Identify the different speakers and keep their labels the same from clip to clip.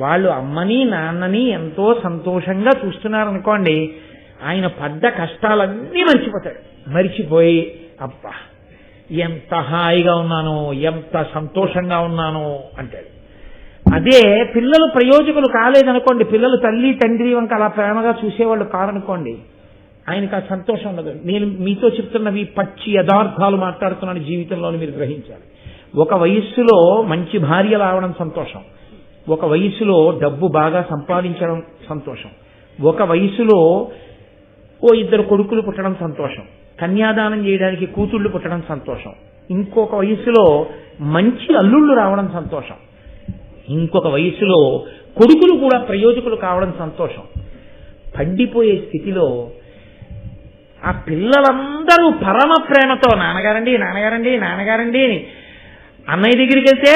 Speaker 1: వాళ్ళు అమ్మని నాన్నని ఎంతో సంతోషంగా చూస్తున్నారనుకోండి ఆయన పడ్డ కష్టాలన్నీ మర్చిపోతాడు. మర్చిపోయి అబ్బా ఎంత హాయిగా ఉన్నాను ఎంత సంతోషంగా ఉన్నాను అంటాడు. అదే పిల్లలు ప్రయోజకులు కాలేదనుకోండి పిల్లలు తల్లి తండ్రి వంక అలా ప్రేమగా చూసేవాళ్ళు కారనుకోండి ఆయనకు ఆ సంతోషం ఉండదు. నేను మీతో చెప్తున్నవి పచ్చి యథార్థాలు మాట్లాడుతున్నాను జీవితంలో మీరు గ్రహించాలి. ఒక వయస్సులో మంచి భార్య రావడం సంతోషం. ఒక వయసులో డబ్బు బాగా సంపాదించడం సంతోషం. ఒక వయసులో ఓ ఇద్దరు కొడుకులు పుట్టడం సంతోషం. కన్యాదానం చేయడానికి కూతుళ్ళు పుట్టడం సంతోషం. ఇంకొక వయసులో మంచి అల్లుళ్ళు రావడం సంతోషం. ఇంకొక వయసులో కొడుకులు కూడా ప్రయోజకులు కావడం సంతోషం. పండిపోయే స్థితిలో ఆ పిల్లలందరూ పరమ ప్రేమతో నాన్నగారండి నాన్నగారండి నాన్నగారండి అని అన్నయ్య దగ్గరికి వెళ్తే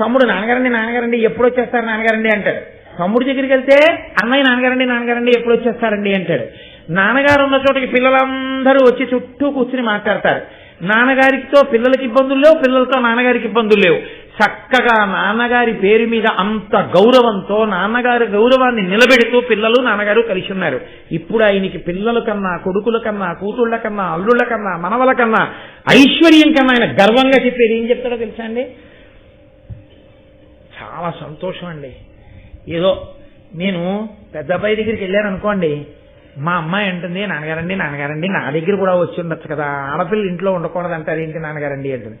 Speaker 1: తమ్ముడు నాన్నగారండి నాన్నగారండి ఎప్పుడు వచ్చేస్తారు నాన్నగారండి అంటాడు. తమ్ముడి దగ్గరికి వెళ్తే అన్నయ్య నాన్నగారండి నాన్నగారండి ఎప్పుడు వచ్చేస్తారండి అంటాడు. నాన్నగారు ఉన్న చోటకి పిల్లలందరూ వచ్చి చుట్టూ కూర్చుని మాట్లాడతారు. నాన్నగారితో పిల్లలకి ఇబ్బందులు లేవు పిల్లలతో నాన్నగారికి ఇబ్బందులు లేవు. చక్కగా నాన్నగారి పేరు మీద అంత గౌరవంతో నాన్నగారి గౌరవాన్ని నిలబెడుతూ పిల్లలు నాన్నగారు కలిసి ఉన్నారు. ఇప్పుడు ఆయనకి పిల్లల కన్నా కొడుకుల కన్నా కూతుళ్ళ కన్నా అల్లుళ్ళ కన్నా మనవల కన్నా ఐశ్వర్యం కన్నా ఆయన గర్వంగా చెప్పేది ఏం చెప్తాడో తెలుసా అండి? చాలా సంతోషం అండి. ఏదో నేను పెద్ద అబ్బాయి దగ్గరికి వెళ్ళాను అనుకోండి మా అమ్మాయి అంటుంది నాన్నగారండి నాన్నగారండి నా దగ్గర కూడా వచ్చి ఉండొచ్చు కదా ఆడపిల్ల ఇంట్లో ఉండకూడదు అంటారు ఏంటి నాన్నగారండి? అంటుంది.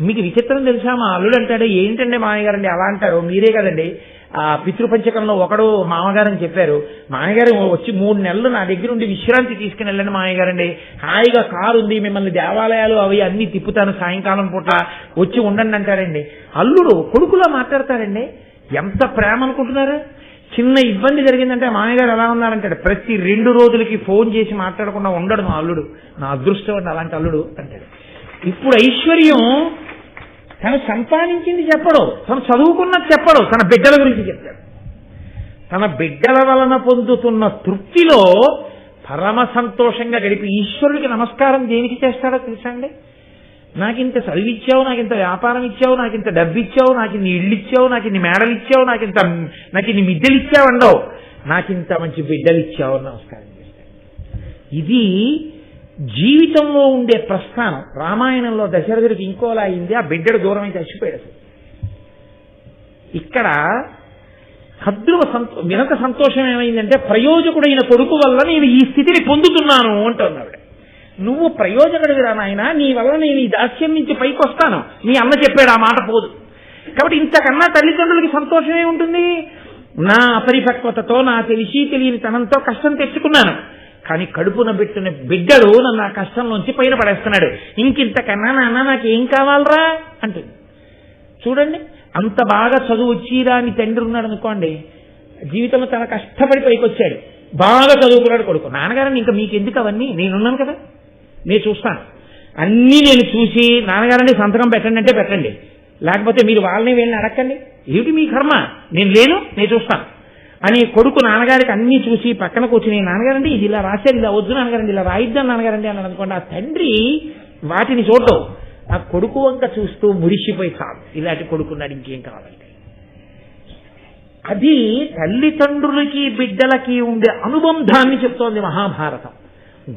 Speaker 1: మీకు విచిత్రం తెలుసా? మా అల్లుడు అంటాడు ఏంటండి మామయ్యగారండి అలా అంటారు? మీరే కదండి. ఆ పితృపంచకంలో ఒకడు మామగారని చెప్పారు. మామగారు వచ్చి మూడు నెలలు నా దగ్గర ఉండి విశ్రాంతి తీసుకుని వెళ్ళండి మామయ్యగారండి హాయిగా కారు ఉంది మిమ్మల్ని దేవాలయాలు అవి అన్ని తిప్పుతాను సాయంకాలం పూట. వచ్చి ఉండండి అంటారండి. అల్లుడు కొడుకులా మాట్లాడతారండి. ఎంత ప్రేమ అనుకుంటున్నారు? చిన్న ఇబ్బంది జరిగిందంటే మామగారు ఎలా ఉన్నారంటాడు. ప్రతి రెండు రోజులకి ఫోన్ చేసి మాట్లాడకుండా ఉండడు మా అల్లుడు. నా అదృష్టం అండి అలాంటి అల్లుడు అంటాడు. ఇప్పుడు ఐశ్వర్యం తను సంపాదించింది చెప్పడు. తను చదువుకున్నది చెప్పడు. తన బిడ్డల గురించి చెప్తాడు. తన బిడ్డల వలన పొందుతున్న తృప్తిలో పరమ సంతోషంగా గడిపి ఈశ్వరుడికి నమస్కారం దేనికి చేస్తాడో తెలుసా అండి? నాకింత చదివిచ్చావు నాకు ఇంత వ్యాపారం ఇచ్చావు నాకు ఇంత డబ్బు ఇచ్చావు నాకు ఇన్ని ఇళ్ళు ఇచ్చావు నాకు ఇన్ని మేడలు ఇచ్చావు నాకు ఇంత నాకు ఇన్ని మిద్దెలు ఇచ్చావు అండవు మంచి బిడ్డలు ఇచ్చావు నమస్కారం చేస్తాడు. ఇది జీవితంలో ఉండే ప్రస్థానం రామాయణంలో దశరథుడికి ఇంకోలా అయింది ఆ బిడ్డడు దూరం అయితే చచ్చిపోయాడు అసలు. ఇక్కడ కద్రువ సంతో వినత సంతోషం ఏమైందంటే ప్రయోజకుడైన కొడుకు వల్ల నేను ఈ స్థితిని పొందుతున్నాను అంటున్నాడు నువ్వు ప్రయోజకుడివి రా నాయన నీ వల్ల నేను ఈ దాస్యం నుంచి పైకి వస్తాను. నీ అన్న చెప్పాడు ఆ మాట పోదు. కాబట్టి ఇంతకన్నా తల్లిదండ్రులకి సంతోషమే ఉంటుంది. నా అపరిపక్వతతో నా తెలిసి తెలియని తనంతో కష్టం తెచ్చుకున్నాను. కానీ కడుపున పెట్టిన బిడ్డడు నన్ను ఆ కష్టంలోంచి పైన పడేస్తున్నాడు. ఇంకింతకన్నా నాన్న నాకేం కావాలరా? అంటుంది చూడండి అంత బాగా చదువు వచ్చిరా అని తండ్రి ఉన్నాడు అనుకోండి జీవితంలో చాలా కష్టపడి పైకి వచ్చాడు బాగా చదువుకున్నాడు కొడుకు. నాన్నగారని ఇంకా మీకు ఎందుకు అవన్నీ? నేనున్నాను కదా. నేను చూస్తాను. అన్నీ నేను చూసి నాన్నగారండి సంతకం పెట్టండి అంటే పెట్టండి. లేకపోతే మీరు వాళ్ళని వీళ్ళని అడగండి ఏమిటి మీ కర్మ? నేను లేను నేను చూస్తాను. అని కొడుకు నాన్నగారికి అన్ని చూసి పక్కన కూర్చుని నాన్నగారండి ఇది ఇలా రాశారు ఇలా వద్దు నాన్నగారండి ఇలా రాయిద్దాం నాన్నగారండి అని అనుకోండి ఆ తండ్రి వాటిని చూడటం. ఆ కొడుకు వంక చూస్తూ మురిసిపోయి చాలు ఇలాంటి కొడుకున్నాడు ఇంకేం కావాలంటే. అది తల్లిదండ్రులకి బిడ్డలకి ఉండే అనుబంధాన్ని చెప్తోంది మహాభారతం.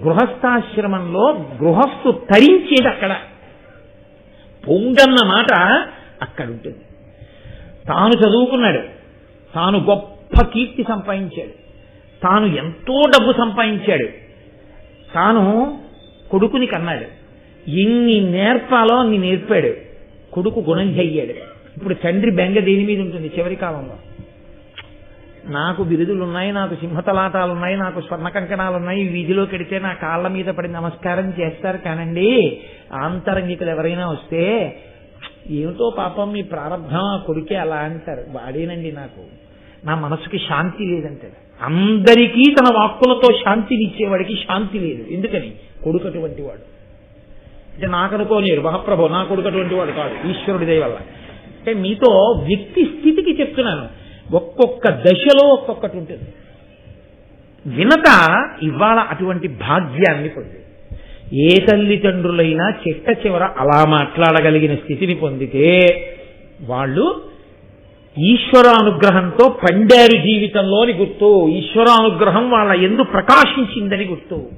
Speaker 1: గృహస్థాశ్రమంలో గృహస్థు తరించేది అక్కడ. పొంగన్న మాట అక్కడ ఉంటుంది తాను చదువుకున్నాడు. తాను గొప్ప కీర్తి సంపాదించాడు. తాను ఎంతో డబ్బు సంపాదించాడు. తాను కొడుకుని కన్నాడు. ఎన్ని నేర్పాలో అన్ని నేర్పాడు. కొడుకు గుణం చెయ్యాడు. ఇప్పుడు తండ్రి బెంగ దేని మీద ఉంటుంది? చివరి కాలంలో. నాకు బిరుదులున్నాయి నాకు సింహతలాటాలు ఉన్నాయి నాకు స్వర్ణ కంకణాలున్నాయి వీధిలో కడితే నా కాళ్ళ మీద పడి నమస్కారం చేస్తారు కానండి. ఆంతరంగికులు ఎవరైనా వస్తే ఏమిటో పాపం మీ ప్రారంభం ఆ కొడుకే అలా అంటారు. వాడేనండి నాకు. నా మనసుకి శాంతి లేదంటాడు అందరికీ తన వాక్కులతో శాంతిని ఇచ్చేవాడికి శాంతి లేదు. ఎందుకని? కొడుకు అటువంటి వాడు అంటే నాకనుకోలేరు మహాప్రభు నా కొడుకు అటువంటి వాడు కాదు. ఈశ్వరుడి దయ వల్ల. అంటే మీతో వ్యక్తి స్థితికి చెప్తున్నాను. ఒక్కొక్క దశలో ఒక్కొక్కటి ఉంటుంది. వినత ఇవాళ అటువంటి భాగ్యాన్ని పొంది. ఏ తల్లిదండ్రులైనా చెట్ట చివర అలా మాట్లాడగలిగిన స్థితిని పొందితే వాళ్ళు ఈశ్వరానుగ్రహంతో పండారు జీవితంలోని గుర్తు. ఈశ్వరానుగ్రహం వాళ్ళ ఎందు ప్రకాశించిందని గుర్తు.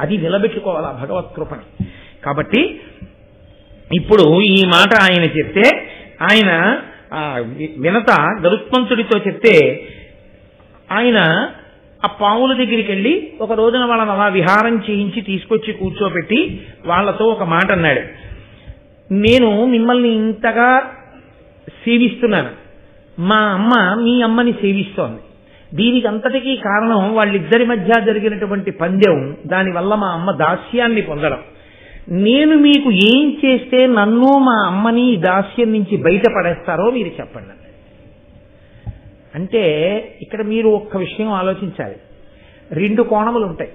Speaker 1: అది నిలబెట్టుకోవాలి ఆ భగవత్ కృపని. కాబట్టి ఇప్పుడు ఈ మాట ఆయన చెప్తే ఆయన వినత గరుత్మంతుడితో చెప్తే ఆయన ఆ పాముల దగ్గరికి వెళ్ళి ఒక రోజున వాళ్ళని అలా విహారం చేయించి తీసుకొచ్చి కూర్చోబెట్టి వాళ్ళతో ఒక మాట అన్నాడు. నేను మిమ్మల్ని ఇంతగా సేవిస్తున్నాను. మా అమ్మ మీ అమ్మని సేవిస్తోంది. దీనికి అంతటికీ కారణం వాళ్ళిద్దరి మధ్య జరిగినటువంటి పందెం. దానివల్ల మా అమ్మ దాస్యాన్ని పొందడం. నేను మీకు ఏం చేస్తే నన్ను మా అమ్మని ఈ దాస్యం నుంచి బయటపడేస్తారో మీరు చెప్పండి. అంటే ఇక్కడ మీరు ఒక్క విషయం ఆలోచించాలి. రెండు కోణములు ఉంటాయి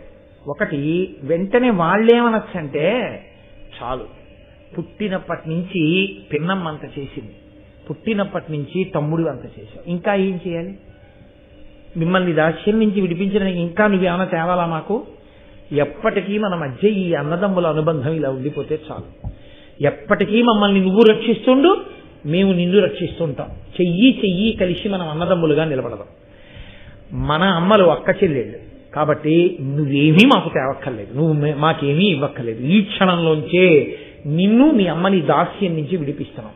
Speaker 1: ఒకటి వెంటనే వాళ్ళేమనొచ్చంటే చాలు. పుట్టినప్పటి నుంచి పిన్నమ్మ అంత చేసింది. పుట్టినప్పటి నుంచి తమ్ముడు అంత చేశావు. ఇంకా ఏం చేయాలి? మిమ్మల్ని దాస్యం నుంచి విడిపించడానికి ఇంకా నువ్వేమైనా తేవాలా మాకు? ఎప్పటికీ మన మధ్య ఈ అన్నదమ్ముల అనుబంధం ఇలా ఉండిపోతే చాలు. ఎప్పటికీ మమ్మల్ని నువ్వు రక్షిస్తుండు మేము నిన్ను రక్షిస్తుంటాం. చెయ్యి చెయ్యి కలిసి మనం అన్నదమ్ములుగా నిలబడదాం. మన అమ్మలు అక్క చెల్లెళ్ళు. కాబట్టి నువ్వేమీ మాకు తేవక్కర్లేదు. నువ్వు మాకేమీ ఇవ్వక్కర్లేదు. ఈ క్షణంలోంచే నిన్ను మీ అమ్మని దాస్యం నుంచి విడిపిస్తున్నాం.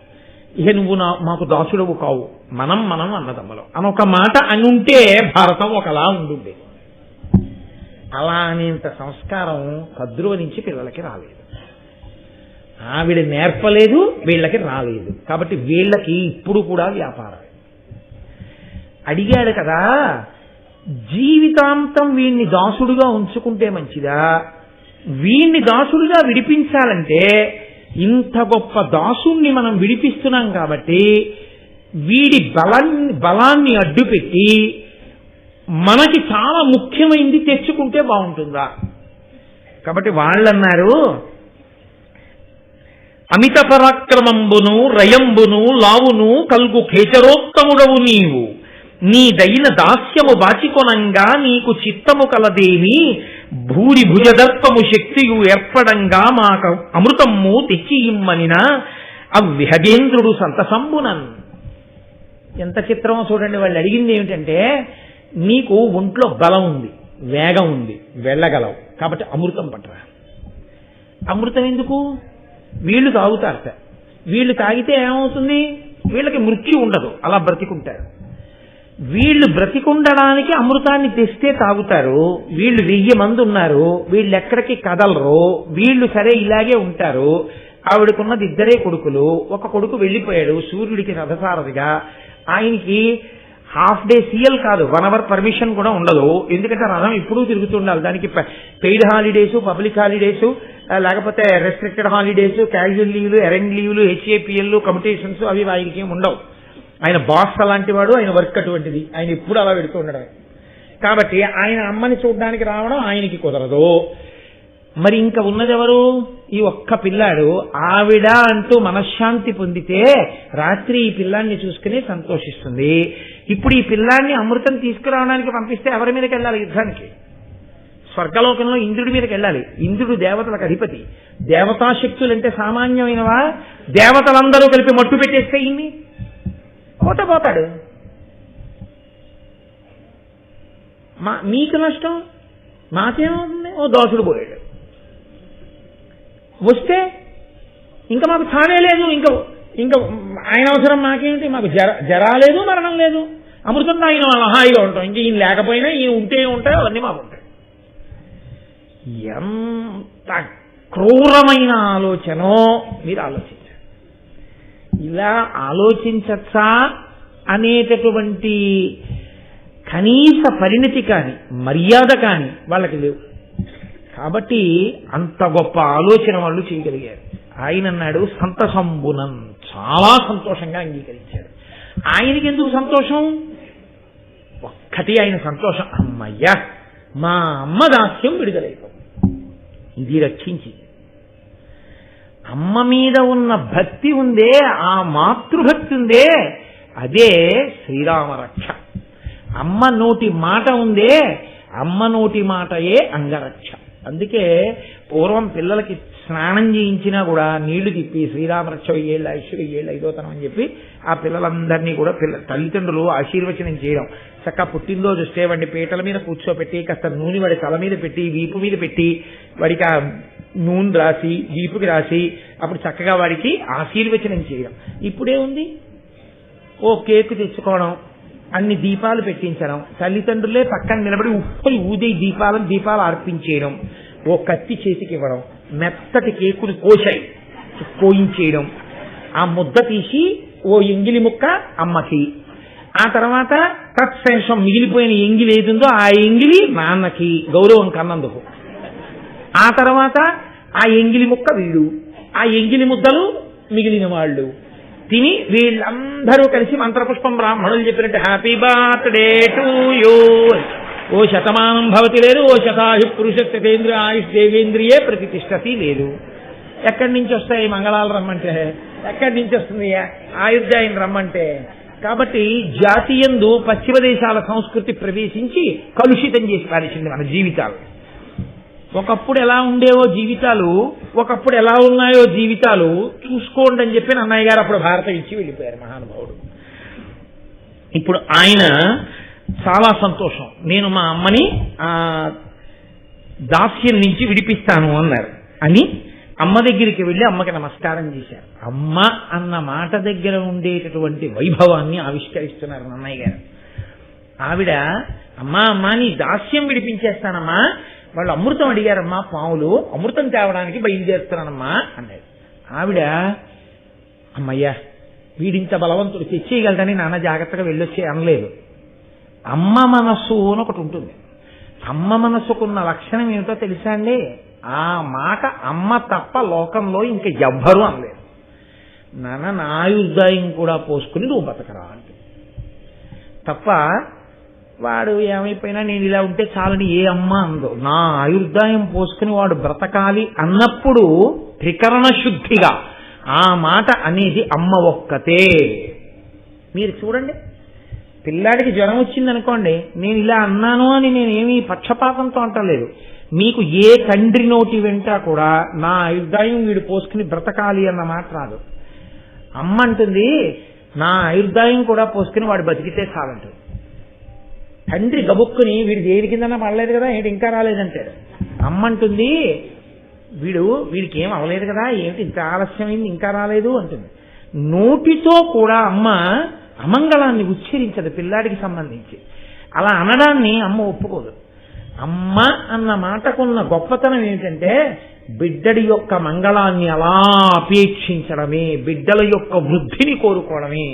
Speaker 1: ఇక నువ్వు నా మాకు దాసుడవు కావు. మనం మనం అన్నదమ్మలో. అని ఒక మాట అని ఉంటే భారతం ఒకలా ఉండుండే. అలా అనేంత సంస్కారం కద్రువ నుంచి పిల్లలకి రాలేదు. ఆవిడ నేర్పలేదు వీళ్ళకి రాలేదు. కాబట్టి వీళ్ళకి ఇప్పుడు కూడా వ్యాపారం. అడిగాడు కదా జీవితాంతం వీణ్ణి దాసుడుగా ఉంచుకుంటే మంచిదా? వీణ్ణి దాసుడుగా విడిపించాలంటే ఇంత గొప్ప దాసుణ్ణి మనం విడిపిస్తున్నాం కాబట్టి వీడి బలాన్ని బలాన్ని అడ్డుపెట్టి మనకి చాలా ముఖ్యమైంది తెచ్చుకుంటే బాగుంటుందా? కాబట్టి వాళ్ళన్నారు అమిత పరాక్రమంబును రయంబును లావును కల్గు ఖేచరోత్తముడవు నీవు. నీదైన దాస్యము బాచికొనంగా నీకు చిత్తము కలదేమి. భూరి భుజదర్పము శక్తియు ఏర్పడంగా మాక అమృతమ్ము తెచ్చి ఇమ్మనిన అవ్విహగేంద్రుడు సంతసంబునన్. ఎంత చిత్రమో చూడండి వాళ్ళు అడిగింది ఏమిటంటే నీకు ఒంట్లో బలం ఉంది వేగం ఉంది వెళ్ళగలవు కాబట్టి అమృతం పట్టరా అమృతం ఎందుకు? వీళ్ళు తాగుతారట. వీళ్ళు తాగితే ఏమవుతుంది? వీళ్ళకి మృత్యు ఉండదు అలా బ్రతికుంటారు. వీళ్ళు బ్రతికుండడానికి అమృతాన్ని తెస్తే తాగుతారు. వీళ్ళు వెయ్యి మంది ఉన్నారు. వీళ్ళు ఎక్కడికి కదలరు. వీళ్ళు సరే ఇలాగే ఉంటారు. ఆవిడకున్నది ఇద్దరే కొడుకులు. ఒక కొడుకు వెళ్ళిపోయాడు సూర్యుడికి రథసారథిగా. ఆయనకి హాఫ్ డే సీఎల్ కాదు వన్ అవర్ పర్మిషన్ కూడా ఉండదు. ఎందుకంటే రథం ఎప్పుడూ తిరుగుతుండాలి. దానికి పెయిడ్ హాలిడేస్ పబ్లిక్ హాలిడేస్ లేకపోతే రెస్ట్రిక్టెడ్ హాలిడేస్ క్యాజువల్ లీవ్లు ఎరెండ్ లీవ్లు హెచ్ఏపిఎల్ కమిటేషన్స్ అవి ఆయనకి ఏమి ఉండవు. ఆయన బాస్ అలాంటి వాడు ఆయన వర్క్ అటువంటిది. ఆయన ఎప్పుడు అలా పెడుతూ ఉండడమే కాబట్టి ఆయన అమ్మని చూడడానికి రావడం ఆయనకి కుదరదు. మరి ఇంకా ఉన్నదెవరు? ఈ ఒక్క పిల్లాడు ఆవిడ అంటూ మనశ్శాంతి పొందితే రాత్రి ఈ పిల్లాన్ని చూసుకుని సంతోషిస్తుంది. ఇప్పుడు ఈ పిల్లాన్ని అమృతం తీసుకురావడానికి పంపిస్తే ఎవరి మీదకి వెళ్ళాలి యుద్ధానికి? స్వర్గలోకంలో ఇంద్రుడి మీదకి వెళ్ళాలి. ఇంద్రుడు దేవతలకు అధిపతి. దేవతా శక్తులంటే సామాన్యమైనవా? దేవతలందరూ కలిపి మట్టు పెట్టేస్తే ఇన్ని? పోతాడు. మా మీకు నష్టం? మాకేమవుతుంది? ఓ దోసుడు పోయాడు. వస్తే ఇంకా మాకు చావే లేదు ఇంకా ఇంకా ఆయన అవసరం మాకేమిటి? మాకు జర జరా లేదు మరణం లేదు. అమృతం తాగిన వాళ్ళ హాయిగా ఉంటాం. ఇంక ఈయన లేకపోయినా ఈయన ఉంటే ఉంటాయి అవన్నీ మాకు ఉంటాయి. ఎంత క్రూరమైన ఆలోచనో మీరు ఆలోచించారు ఇలా ఆలోచించచ్చా అనేటటువంటి కనీస పరిణతి కాని మర్యాద కాని వాళ్ళకి లేవు. కాబట్టి అంత గొప్ప ఆలోచన వాళ్ళు చేయగలిగారు. ఆయన అన్నాడు సంతసంబునం. చాలా సంతోషంగా అంగీకరించారు. ఆయనకి ఎందుకు సంతోషం? ఒక్కటి ఆయన సంతోషం. అమ్మయ్యా మా అమ్మ దాస్యం విడుదలైపోయింది. ఇది రక్షించి అమ్మ మీద ఉన్న భక్తి ఉందే ఆ మాతృభక్తి ఉందే అదే శ్రీరామ రక్ష. అమ్మ నోటి మాట ఉందే అమ్మ నోటి మాటయే అంగరక్ష. అందుకే పూర్వం పిల్లలకి స్నానం చేయించినా కూడా నీళ్ళు తిప్పి శ్రీరామరక్ష వెయ్యేళ్ళు ఐశ్వర్య వెయ్యేళ్ళు ఐదోతనం అని చెప్పి ఆ పిల్లలందరినీ కూడా పిల్ల తల్లిదండ్రులు ఆశీర్వచనం చేయడం. చక్కగా పుట్టినరోజు వస్తే వాడిని పీటల మీద కూర్చోపెట్టి కాస్త నూనె వాడి తల మీద పెట్టి వీపు మీద పెట్టి వాడికి ఆ నూనె రాసి దీపుకి రాసి అప్పుడు చక్కగా వాడికి ఆశీర్వచనం చేయడం. ఇప్పుడే ఉంది. ఓ కేక్ తెచ్చుకోవడం అన్ని దీపాలు పెట్టించడం తల్లిదండ్రులే పక్కన నిలబడి ఉప్పై ఊదే దీపాలను దీపాలు అర్పించేయడం ఓ కత్తి చేతికి ఇవ్వడం మెత్తటి కేకులు కోసాయి కోయించేయడం. ఆ ముద్ద తీసి ఓ ఎంగిలి ముక్క అమ్మకి. ఆ తర్వాత తత్శేషం మిగిలిపోయిన ఎంగిలి ఏదుందో ఆ ఎంగిలి నాన్నకి. గౌరవం కన్నందుకు. ఆ తర్వాత ఆ ఎంగిలి ముక్క వీడు ఆ ఎంగిలి ముద్దలు మిగిలిన వాళ్ళు. తిని వీళ్ళందరూ కలిసి మంత్రపుష్పం బ్రాహ్మణులు చెప్పినట్టు హ్యాపీ బర్త్డే టు యూ ఓ శతమానం భవతి లేదు ఓ శతాయు పురుష శతేంద్రియ ఆయుష్ దేవేంద్రియే ప్రతిష్టతి లేదు. ఎక్కడి నుంచి వస్తాయి మంగళాలు రమ్మంటే? ఎక్కడి నుంచి వస్తుంది? ఆయుర్దాయం రమ్మంటే. కాబట్టి జాతీయందు పశ్చిమ దేశాల సంస్కృతి ప్రవేశించి కలుషితం చేసి పారేసింది మన జీవితాలు. ఒకప్పుడు ఎలా ఉండేవో జీవితాలు ఒకప్పుడు ఎలా ఉన్నాయో జీవితాలు చూసుకోండి అని చెప్పి అన్నయ్య గారు అప్పుడు భారతం ఇచ్చి వెళ్ళిపోయారు మహానుభావుడు. ఇప్పుడు ఆయన చాలా సంతోషం. నేను మా అమ్మని ఆ దాస్యం నుంచి విడిపిస్తాను అన్నారు. అని అమ్మ దగ్గరికి వెళ్ళి అమ్మకి నమస్కారం చేశారు. అమ్మ అన్న మాట దగ్గర ఉండేటటువంటి వైభవాన్ని ఆవిష్కరిస్తున్నారు అన్నయ్య గారు. ఆవిడ అమ్మా అమ్మా నీ దాస్యం విడిపించేస్తానమ్మా. వాళ్ళు అమృతం అడిగారమ్మా పావులు. అమృతం తేవడానికి బయలుదేరుతున్నానమ్మా అన్నాడు. ఆవిడ అమ్మయ్యా వీడింత బలవంతుడు తెచ్చేయగలడని నాన్న జాగ్రత్తగా వెళ్ళొచ్చే అనలేదు. అమ్మ మనస్సు అని ఒకటి ఉంటుంది. అమ్మ మనస్సుకున్న లక్షణం ఏమిటో తెలుసా అండి? ఆ మాట అమ్మ తప్ప లోకంలో ఇంక ఎవ్వరూ అనలేదు. నాన్న నా ఆయుర్దాయం కూడా పోసుకుని నువ్వు బతకరా అంటే తప్ప వాడు ఏమైపోయినా నేను ఇలా ఉంటే చాలని ఏ అమ్మ అందో. నా ఆయుర్దాయం పోసుకుని వాడు బ్రతకాలి అన్నప్పుడు త్రికరణ శుద్ధిగా ఆ మాట అనేది అమ్మ ఒక్కతే. మీరు చూడండి. పిల్లాడికి జ్వరం వచ్చింది అనుకోండి నేను ఇలా అన్నాను అని నేను ఏమీ పక్షపాతంతో అంటలేదు. మీకు ఏ తండ్రి నోటి వెంట కూడా నా ఆయుర్దాయం వీడు పోసుకుని బ్రతకాలి అన్న మాట రాదు. అమ్మ అంటుంది నా ఆయుర్దాయం కూడా పోసుకుని వాడు బతికితే చాలంటుంది. తండ్రి గబుక్కుని వీడు దేని కిందన్నా పడలేదు కదా ఏంటి ఇంకా రాలేదంటాడు అమ్మ అంటుంది వీడు వీడికి ఏం అవ్వలేదు కదా ఏమిటి ఇంత ఆలస్యమైంది ఇంకా రాలేదు అంటుంది. నోటితో కూడా అమ్మ అమంగళాన్ని ఉచ్చరించదు పిల్లాడికి సంబంధించి. అలా అనడాన్ని అమ్మ ఒప్పుకోదు. అమ్మ అన్న మాటకున్న గొప్పతనం ఏమిటంటే బిడ్డడి యొక్క మంగళాన్ని అలా అపేక్షించడమే బిడ్డల యొక్క వృద్ధిని కోరుకోవడమే.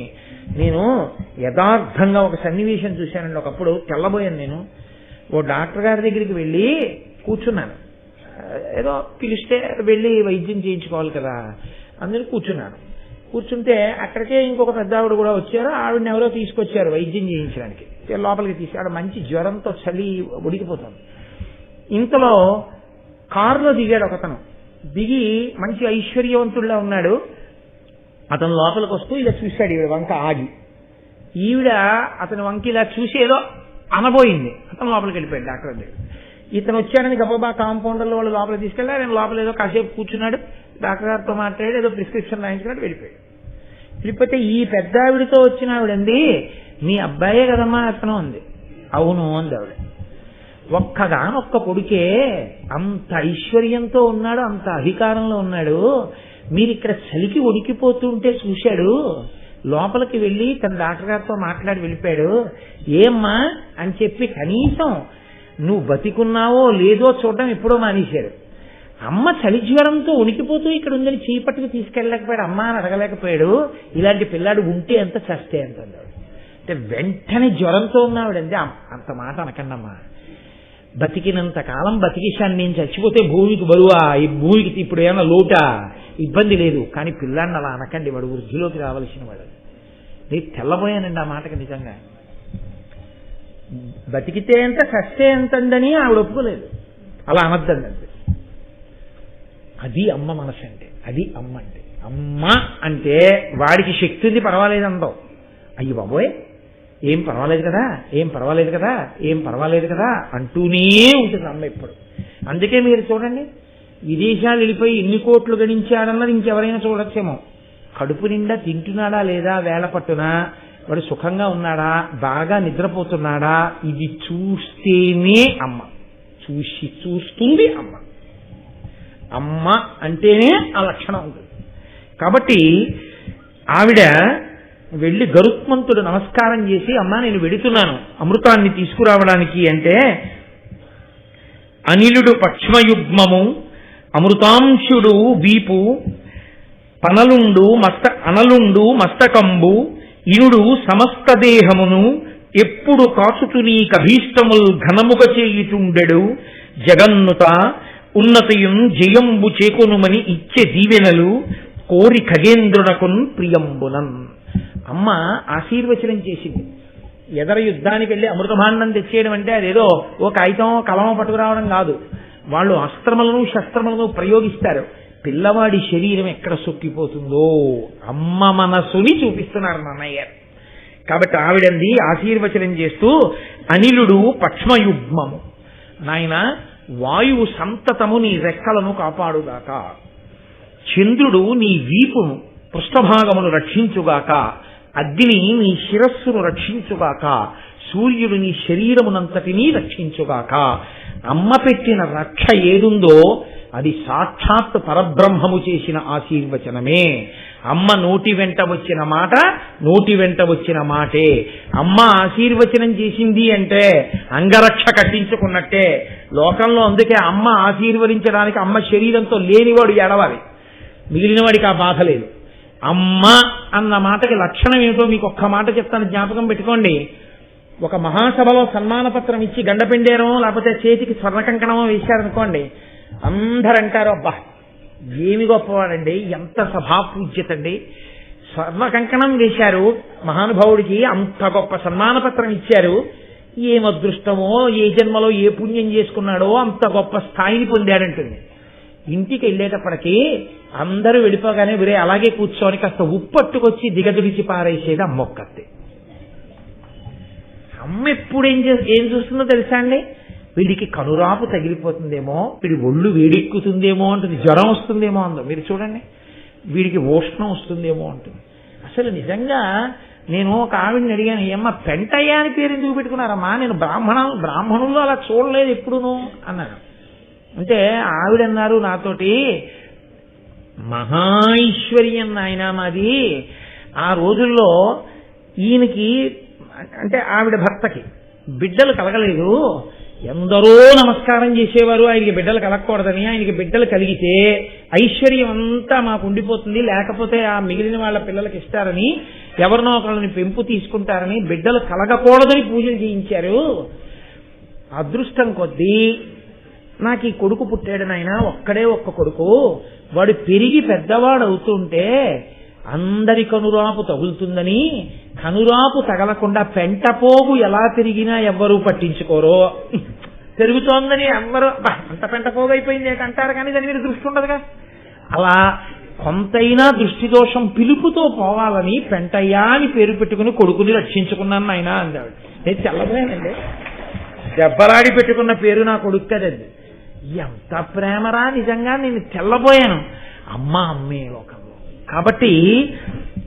Speaker 1: నేను యథార్థంగా ఒక సన్నివేశం చూశానండి. ఒకప్పుడు తెల్లబోయాను నేను. ఓ డాక్టర్ గారి దగ్గరికి వెళ్ళి కూర్చున్నాను. ఏదో పిలిస్తే వెళ్ళి వైద్యం చేయించుకోవాలి కదా అందుకని కూర్చున్నాను. కూర్చుంటే అక్కడికే ఇంకొక పెద్ద ఆవిడ కూడా వచ్చారు. ఆవిడని ఎవరో తీసుకొచ్చారు వైద్యం చేయించడానికి. లోపలికి తీసి ఆవిడ మంచి జ్వరంతో చలి ఉడికిపోతుంది ఇంతలో కారులో దిగాడు ఒకతను. దిగి మంచి ఐశ్వర్యవంతుడిలా ఉన్నాడు. అతను లోపలికి వస్తూ ఇలా చూశాడు ఈవిడ వంక ఆగి. ఈవిడ అతని వంక ఇలా చూసి ఏదో అనబోయింది. అతను లోపలికి వెళ్ళిపోయాడు డాక్టర్ దగ్గర ఇతను వచ్చాడని గబగబా కాంపౌండర్లో వాళ్ళు లోపలికి తీసుకెళ్ళి ఆయన లోపల ఏదో కాసేపు కూర్చున్నాడు. డాక్టర్ గారితో మాట్లాడి ఏదో ప్రిస్క్రిప్షన్ రాయించుకున్నాడు వెళ్ళిపోయాడు. వెళ్ళిపోతే ఈ పెద్ద ఆవిడతో వచ్చిన ఆవిడండి మీ అబ్బాయే కదమ్మా అతను ఉంది అవును అంది ఆవిడ. ఒక్కగానొక్క కొడుకే అంత ఐశ్వర్యంతో ఉన్నాడు అంత అధికారంలో ఉన్నాడు. మీరు ఇక్కడ చలికి ఉడికిపోతుంటే చూశాడు. లోపలికి వెళ్ళి తన డాక్టర్ గారితో మాట్లాడి వెళ్ళిపోయాడు. ఏమ్మా అని చెప్పి కనీసం నువ్వు బతికున్నావో లేదో చూడడం ఎప్పుడో మానేశాడు అమ్మ చలి జ్వరంతో ఉనికిపోతూ ఇక్కడ ఉందని చీపట్టుకు తీసుకెళ్ళలేకపోయాడు. అమ్మ అని అడగలేకపోయాడు. ఇలాంటి పిల్లాడు ఉంటే ఎంత చస్తే ఎంత అంటే వెంటనే జ్వరంతో ఉన్నావిడండి. అంత మాట అనకండమ్మా. బతికినంత కాలం బతికిశాను నేను చచ్చిపోతే భూమికి బరువా? ఈ భూమికి ఇప్పుడు ఏమైనా లోటా? ఇబ్బంది లేదు. కానీ పిల్లాన్ని అలా అనకండి. వాడు వృద్ధిలోకి రావాల్సిన వాడు. నేను తెల్లబోయానండి ఆ మాటకి నిజంగా. బతికితే ఎంత చస్తే ఎంతందని ఆవిడ ఒప్పుకోలేదు. అలా అనద్దండి అది అమ్మ మనసు అంటే అది అమ్మ అంటే. అమ్మ అంటే వాడికి శక్తి ఉంది పర్వాలేదు అందాం అయ్యి బాబోయ్. ఏం పర్వాలేదు కదా? ఏం పర్వాలేదు కదా? ఏం పర్వాలేదు కదా? అంటూనే ఉంటుంది అమ్మ ఇప్పుడు అందుకే మీరు చూడండి విదేశాలు వెళ్ళిపోయి ఎన్ని కోట్లు గణించాడన్నది ఇంకెవరైనా చూడొచ్చేమో. కడుపు నిండా తింటున్నాడా లేదా? వేళ పట్టున? వాడు సుఖంగా ఉన్నాడా? బాగా నిద్రపోతున్నాడా? ఇది చూస్తేనే అమ్మ. చూసి చూస్తుంది అమ్మ. అమ్మ అంటేనే ఆ లక్షణం ఉంటుంది. కాబట్టి ఆవిడ వెళ్ళి గరుత్మంతుడు నమస్కారం చేసి అమ్మా నేను వెడుతున్నాను అమృతాన్ని తీసుకురావడానికి అంటే అనిలుడు పక్ష్మయుగ్మము అమృతాంశుడు వీపు పనలుండు మస్త అనలుండు మస్తకంబు ఇనుడు సమస్త దేహమును ఎప్పుడు కాచుతు నీ కభీష్టముల్ ఘనముగ చేయుచుండెడు. జగన్నుత ఉన్నతయుం జయంబు చేకొనుమని ఇచ్చే దీవెనలు కోరి ఖగేంద్రునకున్ ప్రియంబునన్. అమ్మ ఆశీర్వచనం చేసింది. ఎదర యుద్ధానికి వెళ్ళి అమృతభాండం తెచ్చేయడం అంటే అదేదో ఓ కాగితం కలమ పట్టుకురావడం కాదు. వాళ్ళు అస్త్రములను శస్త్రములను ప్రయోగిస్తారు. పిల్లవాడి శరీరం ఎక్కడ సొక్కిపోతుందో అమ్మ మనసుని చూపిస్తున్నారు నాన్నయ్య. కాబట్టి ఆవిడంది ఆశీర్వచనం చేస్తూ అనిలుడు పక్ష్మయుగ్మము. నాయన వాయువు సంతతము నీ రెక్కలను కాపాడుగాక. చంద్రుడు నీ వీపును పృష్ఠభాగమును రక్షించుగాక అగ్ని నీ శిరస్సును రక్షించుగాక సూర్యుడు నీ శరీరమునంతటినీ రక్షించుగాక. అమ్మ పెట్టిన రక్ష ఏదుందో అది సాక్షాత్ పరబ్రహ్మము చేసిన ఆశీర్వచనమే. అమ్మ నోటి వెంట వచ్చిన మాట నోటి వెంట వచ్చిన మాటే. అమ్మ ఆశీర్వచనం చేసింది అంటే అంగరక్ష కట్టించుకున్నట్టే. లోకంలో అందుకే అమ్మ ఆశీర్వదించడానికి అమ్మ శరీరంతో లేనివాడు ఎడవాలి మిగిలిన వాడికి ఆ బాధ లేదు. అమ్మ అన్న మాటకి లక్షణం ఏమిటో మీకు ఒక్క మాట చెప్తాను జ్ఞాపకం పెట్టుకోండి. ఒక మహాసభలో సన్మాన పత్రం ఇచ్చి గండపెండేరమో లేకపోతే చేతికి స్వర్ణ కంకణమో వేశారనుకోండి అందరు అంటారు అబ్బా ఏమి గొప్పవాడండి ఎంత సభాపూజ్యత అండి స్వర్ణ కంకణం వేశారు మహానుభావుడికి అంత గొప్ప సన్మాన పత్రం ఇచ్చారు. ఏం అదృష్టమో ఏ జన్మలో ఏ పుణ్యం చేసుకున్నాడో అంత గొప్ప స్థాయిని పొందాడంటుంది. ఇంటికి వెళ్ళేటప్పటికి అందరూ వెళ్ళిపోగానే వీరే అలాగే కూర్చొని కాస్త ఉప్పట్టుకొచ్చి దిగదుడిచి పారేసేది అమ్మొక్కతే. అమ్మ ఎప్పుడు ఏం చే ఏం చూస్తుందో తెలుసా అండి? వీడికి కనురాపు తగిలిపోతుందేమో వీడి ఒళ్ళు వేడెక్కుతుందేమో అంటుంది జ్వరం వస్తుందేమో అందో. మీరు చూడండి వీడికి ఉష్ణం వస్తుందేమో అంటుంది. అసలు నిజంగా నేను ఒక ఆవిడని అడిగాను ఏమ్మ పెంటయ్య అని పేరు ఎందుకు పెట్టుకున్నారమ్మా? నేను బ్రాహ్మణ బ్రాహ్మణుల్లో అలా చూడలేదు ఎప్పుడును అన్నాను అంటే ఆవిడన్నారు నాతోటి మహాైశ్వర్యం నాయన మాది. ఆ రోజుల్లో ఈయనకి అంటే ఆవిడ భర్తకి బిడ్డలు కలగలేదు. ఎందరో నమస్కారం చేసేవారు. ఆయనకి బిడ్డలు కలగకూడదని ఆయనకి బిడ్డలు కలిగితే ఐశ్వర్యం అంతా మాకు ఉండిపోతుంది. లేకపోతే ఆ మిగిలిన వాళ్ళ పిల్లలకి ఇస్తారని ఎవరినో ఒకళ్ళని పెంపు తీసుకుంటారని బిడ్డలు కలగకూడదని పూజలు చేయించారు. అదృష్టం కొద్దీ నాకు ఈ కొడుకు పుట్టాడు నాయన ఒక్కడే ఒక్క కొడుకు. వాడు పెరిగి పెద్దవాడు అవుతుంటే అందరి కనురాపు తగులుతుందని కనురాపు తగలకుండా పెంటపోగు ఎలా తిరిగినా ఎవ్వరూ పట్టించుకోరో. పెరుగుతోందని ఎవ్వరూ అంత పెంటపోగు అయిపోయింది అంటారు కానీ దాని మీద దృష్టి ఉండదుగా. అలా కొంతైనా దృష్టి దోషం పిలుపుతో పోవాలని పెంటయ్యా అని పేరు పెట్టుకుని కొడుకుని రక్షించుకున్నాను నాయన అందాడు. నేను తెల్లబోయానండి. దెబ్బలాడి పెట్టుకున్న పేరు నా కొడుకు కదండి. ఎంత ప్రేమరా నిజంగా నేను తెల్లబోయాను. అమ్మ అమ్మే లోకంలో. కాబట్టి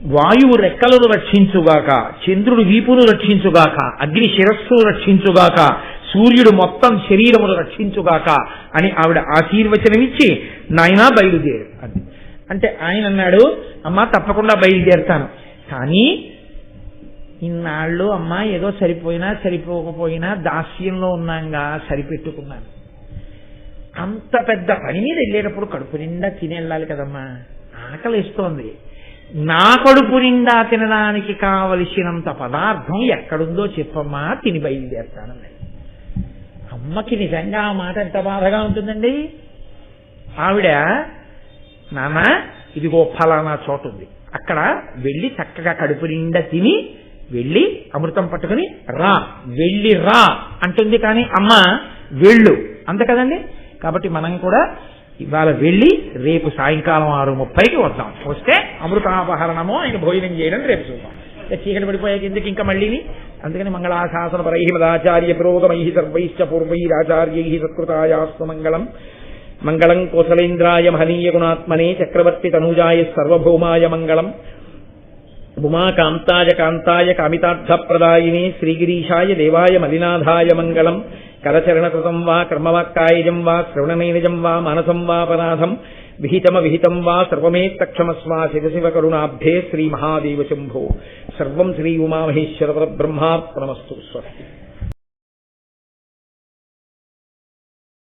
Speaker 1: వాయువు రెక్కలను రక్షించుగాక చంద్రుడు వీపును రక్షించుగాక అగ్ని శిరస్సును రక్షించుగాక సూర్యుడు మొత్తం శరీరమును రక్షించుగాక అని ఆవిడ ఆశీర్వచనమిచ్చి నాయనా బయలుదేరు అని అంటే ఆయన అన్నాడు అమ్మా తప్పకుండా బయలుదేరుతాను. కానీ ఇన్నాళ్ళు అమ్మా ఏదో సరిపోయినా సరిపోకపోయినా దాస్యంలో ఉన్నాంగా సరిపెట్టుకున్నాను. అంత పెద్ద పని మీద వెళ్ళేటప్పుడు కడుపు నిండా తిని వెళ్ళాలి కదమ్మా. ఆకలిస్తోంది నా కడుపు నిండా తినడానికి కావలసినంత పదార్థం ఎక్కడుందో చెప్పమ్మా తిని బయలుదేరుతానండి అమ్మకి నిజంగా ఆ మాట ఎంత బాధగా ఉంటుందండి? ఆవిడ నాన్న ఇదిగో ఫలానా చోటు ఉంది అక్కడ వెళ్ళి చక్కగా కడుపు నిండా తిని వెళ్ళి అమృతం పట్టుకుని రా వెళ్ళి రా అంటుంది. కానీ అమ్మ వెళ్ళు. అంతే కదండి? కాబట్టి మనం కూడా ఇవాళ వెళ్ళి రేపు సాయంకాలం ఆరు ముప్పైకి వద్దాం. వస్తే అమృతాపహరణము ఆయన భోజనం చేయడం రేపు చూద్దాం. ఇంకా చీకటి పడిపోయాక ఎందుకు ఇంకా మళ్ళీని అందుకని మంగళాశాసన పరై మదాచార్య పురోగమై సర్వైశ్చ పూర్వైరాచార్యై సత్కృతాయాస్తు మంగళం. మంగళం కోసలేంద్రాయ మహనీయ గుణాత్మనే చక్రవర్తి తనూజాయ సర్వభౌమాయ మంగళం. ఉమాకాంతాయ కాంతాయ కామితార్థప్రదాయినే శ్రీగిరీశాయ దేవాయ మలినాథాయ మంగళం. కరచరణకృతం వా కర్మవాక్కాయజం వా శ్రవణనైనజం వా మానసం వాపరాధం విహితమ విహితం వా సర్వమేత్తక్షమస్వా శివశివ కరుణాభ్యే శ్రీ మహాదేవ శంభో. సర్వం శ్రీ ఉమామహేశ్వర పరబ్రహ్మార్పణమస్తు స్వస్తి.